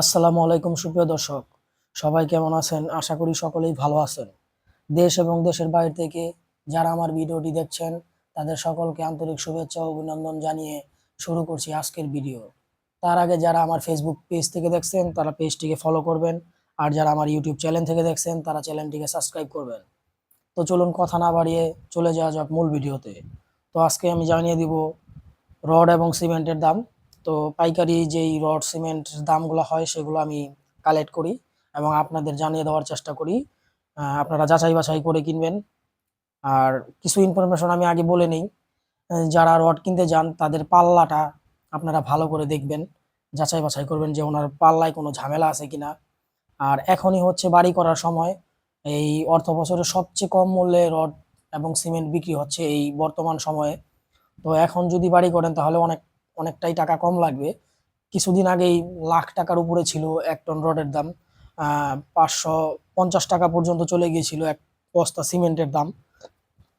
আসসালামু আলাইকুম, সুপ্রিয় দর্শক। সবাই কেমন আছেন? আশা করি সকলেই ভালো আছেন। দেশ এবং দেশের বাইরে থেকে যারা আমার ভিডিওটি দেখছেন, তাদের সকলকে আন্তরিক শুভেচ্ছা ও অভিনন্দন জানিয়ে শুরু করছি আজকের ভিডিও। তার আগে যারা আমার ফেসবুক পেজ থেকে দেখছেন, তারা পেজটিকে ফলো করবেন। আর যারা আমার ইউটিউব চ্যানেল থেকে দেখছেন, তারা চ্যানেলটিকে সাবস্ক্রাইব করবেন। তো চলুন কথা না বাড়িয়ে চলে যাওয়া যাক মূল ভিডিওতে। তো আজকে আমি জানিয়ে দিব রড এবং সিমেন্টের দাম। তো পাইকারি যেই রড, সিমেন্ট দামগুলো হয়, সেগুলো আমি কালেক্ট করি এবং আপনাদের জানিয়ে দেওয়ার চেষ্টা করি। আপনারা যাচাই বাছাই করে কিনবেন। আর কিছু ইনফরমেশন আমি আগে বলে নিই। যারা রড কিনতে যান, তাদের পাল্লাটা আপনারা ভালো করে দেখবেন। যাচাই বাছাই করবেন যে ওনার পাল্লায় কোনো ঝামেলা আছে কিনা। আর এখনই হচ্ছে বাড়ি করার সময়। এই অর্থ বছরের সবচেয়ে কম মূল্যে রড এবং সিমেন্ট বিক্রি হচ্ছে এই বর্তমান সময়ে। তো এখন যদি বাড়ি করেন, তাহলে অনেক অনেকটাই টাকা কম লাগবে। কিছুদিন আগেই লাখ টাকার উপরে ছিল এক টন রডের দাম। পাঁচশো পঞ্চাশ টাকা পর্যন্ত চলে গিয়েছিল এক বস্তা সিমেন্টের দাম।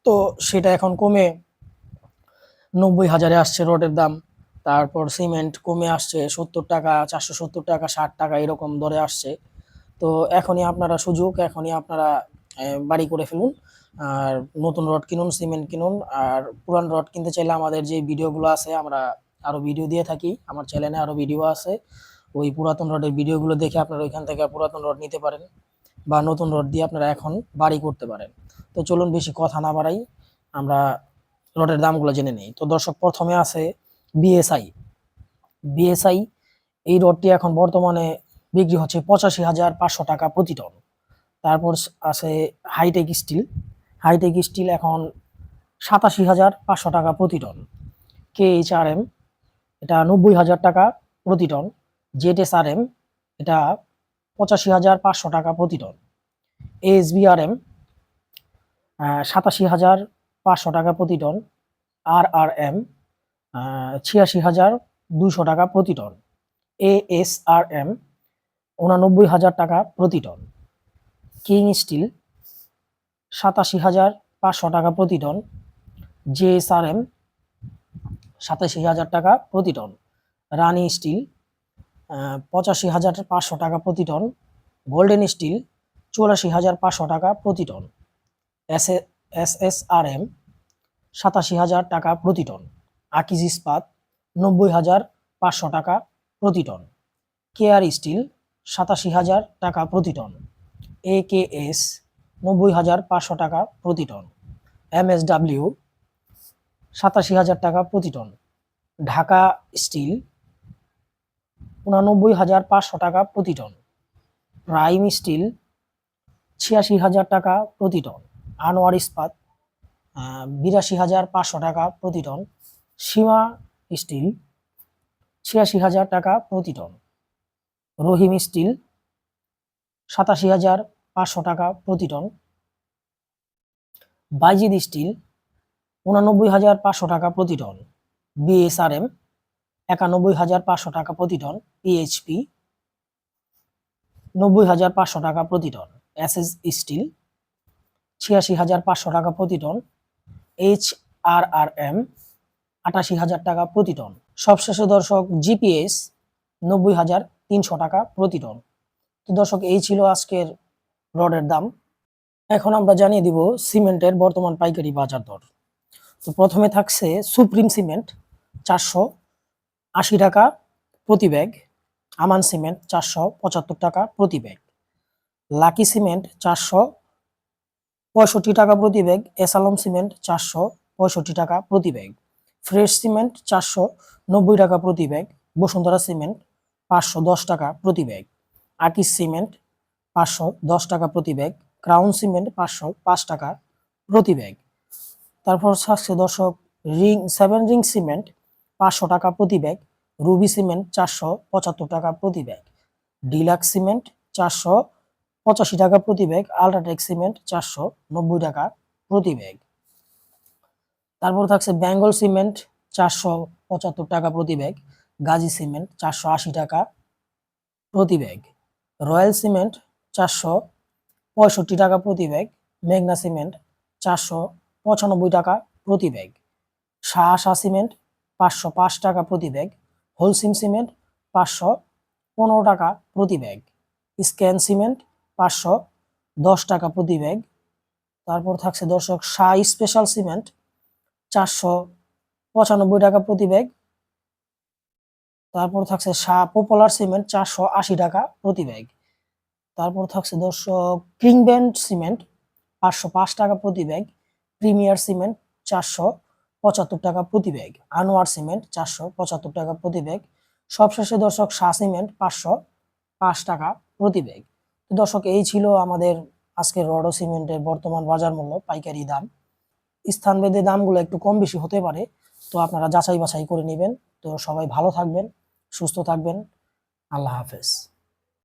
তো সেটা এখন কমে নব্বই হাজারে আসছে রডের দাম। তারপর সিমেন্ট কমে আসছে সত্তর টাকা, চারশো সত্তর টাকা, ষাট টাকা এরকম দরে আসছে। তো এখনই আপনারা সুযোগ, এখনই আপনারা বাড়ি করে ফেলুন। আর নতুন রড কিনুন সিমেন্ট কিনুন। আর পুরান রড কিনতে চাইলে আমাদের যে ভিডিওগুলো আছে, আমরা আরও ভিডিও দিয়ে থাকি। আমার চ্যানেলে আরও ভিডিও আছে। ওই পুরাতন রডের ভিডিওগুলো দেখে আপনারা ওইখান থেকে পুরাতন রড নিতে পারেন বা নতুন রড দিয়ে আপনারা এখন বাড়ি করতে পারেন। তো চলুন বেশি কথা না বাড়াই, আমরা রডের দামগুলো জেনে নিই। তো দর্শক, প্রথমে আছে বিএসআই বিএসআই এই রডটি এখন বর্তমানে বিক্রি হচ্ছে পঁচাশি হাজার পাঁচশো টাকা প্রতি টন তারপর আছে হাইটেক স্টিল হাইটেক স্টিল এখন সাতাশি হাজার পাঁচশো টাকা প্রতি ton K H R M এটা নব্বই হাজার টাকা প্রতি ton. Z S R M, এটা পঁচাশি হাজার পাঁচশো টাকা প্রতি ton. S B R M সাতাশি হাজার পাঁচশো টাকা প্রতি টন। আর আর এম ছিয়াশি হাজার দুশো টাকা প্রতি ton. A S R M, উনানব্বই হাজার টাকা প্রতি টন। কিং স্টিল, সাতাশি হাজার পাঁচশো টাকা প্রতি টন। জেএসআরএম সাতাশি হাজার টাকা প্রতি টন। রানি স্টিল পঁচাশি হাজার পাঁচশো টাকা প্রতি টন। গোল্ডেন স্টিল চুরাশি হাজার পাঁচশো টাকা প্রতি ton. S S S R M, সাতাশি হাজার টাকা প্রতি টন। আকিজ ইস্পাত, নব্বই হাজার পাঁচশো টাকা প্রতি টন। কেআর স্টিল, সাতাশি হাজার টাকা প্রতি টন। এ কে এস, নব্বই হাজার পাঁচশো টাকা প্রতি টন। এম এস ডাব্লিউ সাতাশি হাজার টাকা প্রতি টন। ঢাকা স্টিল, উনানব্বই হাজার পাঁচশো টাকা প্রতি টন। প্রাইম স্টিল, ছিয়াশি হাজার টাকা প্রতি টন। আনোয়ার ইস্পাত বিরাশি হাজার পাঁচশো টাকা প্রতি টন। সীমা স্টিল, ছিয়াশি হাজার টাকা প্রতি টন। রহিম স্টিল, সাতাশি হাজার পাঁচশো টাকা প্রতি টন। বাইজিদ স্টিল উনানব্বই হাজার পাঁচশো টাকা প্রতি টন। বিএসআরএম একানব্বই হাজার পাঁচশো টাকা প্রতি টন। পিএইচপি নব্বই হাজার পাঁচশো টাকা প্রতি টন। এসএস স্টিল ছিয়াশি হাজার পাঁচশো টাকা প্রতি ton. H R R M আটাশি হাজার টাকা প্রতি টন। সবশেষে দর্শক জিপিএস নব্বই হাজার তিনশো টাকা প্রতি টন। তো দর্শক, এই ছিল আজকের রডের দাম। এখন আমরা জানিয়ে দিব সিমেন্টের বর্তমান পাইকারি বাজার দর। তো প্রথমে থাকছে সুপ্রিম সিমেন্ট চারশো আশি টাকা প্রতি ব্যাগ, আমান সিমেন্ট চারশো পঁচাত্তর টাকা প্রতি ব্যাগ, লাকি সিমেন্ট চারশো পঁয়ষট্টি টাকা প্রতি ব্যাগ, এসালম সিমেন্ট চারশো পঁয়ষট্টি টাকা প্রতি ব্যাগ, ফ্রেশ সিমেন্ট চারশো নব্বই টাকা প্রতি ব্যাগ, বসুন্ধরা সিমেন্ট পাঁচশো দশ টাকা প্রতি ব্যাগ আকিস সিমেন্ট পাঁচশো দশ টাকা প্রতি ব্যাগ, ক্রাউন সিমেন্ট পাঁচশো পাঁচ টাকা প্রতি ব্যাগ। তারপর থাকছে দর্শক রিং সেভেন রিং সিমেন্ট পাঁচশো টাকা প্রতি ব্যাগ রুবি সিমেন্ট চারশো পঁচাত্তর টাকা প্রতি ব্যাগ ডিলাক্স সিমেন্ট চারশো পঁচাশি টাকা প্রতি ব্যাগ আলট্রাটেক সিমেন্ট চারশো নব্বই টাকা প্রতি ব্যাগ তারপর থাকছে বেঙ্গল সিমেন্ট চারশো পঁচাত্তর টাকা প্রতি ব্যাগ গাজী সিমেন্ট চারশো আশি টাকা প্রতি ব্যাগ রয়্যাল সিমেন্ট চারশো পঁয়ষট্টি টাকা প্রতি ব্যাগ মেঘনা সিমেন্ট চারশো পঁচানব্বই টাকা প্রতি ব্যাগ। শাহ শাহ সিমেন্ট পাঁচশো পাঁচ টাকা প্রতি ব্যাগ। হোলসিম সিমেন্ট পাঁচশো পনেরো টাকা প্রতি ব্যাগ। স্ক্যান সিমেন্ট পাঁচশো দশ টাকা প্রতি ব্যাগ। তারপর থাকছে দর্শক শাহ স্পেশাল সিমেন্ট চারশো পঁচানব্বই টাকা প্রতি ব্যাগ। তারপর থাকছে শাহ পপুলার সিমেন্ট চারশো আশি টাকা প্রতি ব্যাগ। তারপর থাকছে দর্শক ক্রিংব্যান্ড সিমেন্ট পাঁচশো পাঁচ টাকা প্রতি ব্যাগ। প্রিমিয়ার সিমেন্ট চারশো পঁচাত্তর টাকা প্রতি ব্যাগ, আনোয়ার সিমেন্ট চারশো পঁচাত্তর টাকা প্রতি ব্যাগ, সবশেষে দর্শক শাহ সিমেন্ট পাঁচশো পাঁচ টাকা প্রতি ব্যাগ। তো দর্শক, এই ছিল আমাদের আজকের রডো সিমেন্টের বর্তমান বাজার মূল্য, পাইকারি দাম। স্থানভেদে দামগুলো একটু কম বেশি হতে পারে, তো আপনারা যাচাই বাছাই করে নেবেন। তো সবাই ভালো থাকবেন, সুস্থ থাকবেন। আল্লাহ হাফেজ।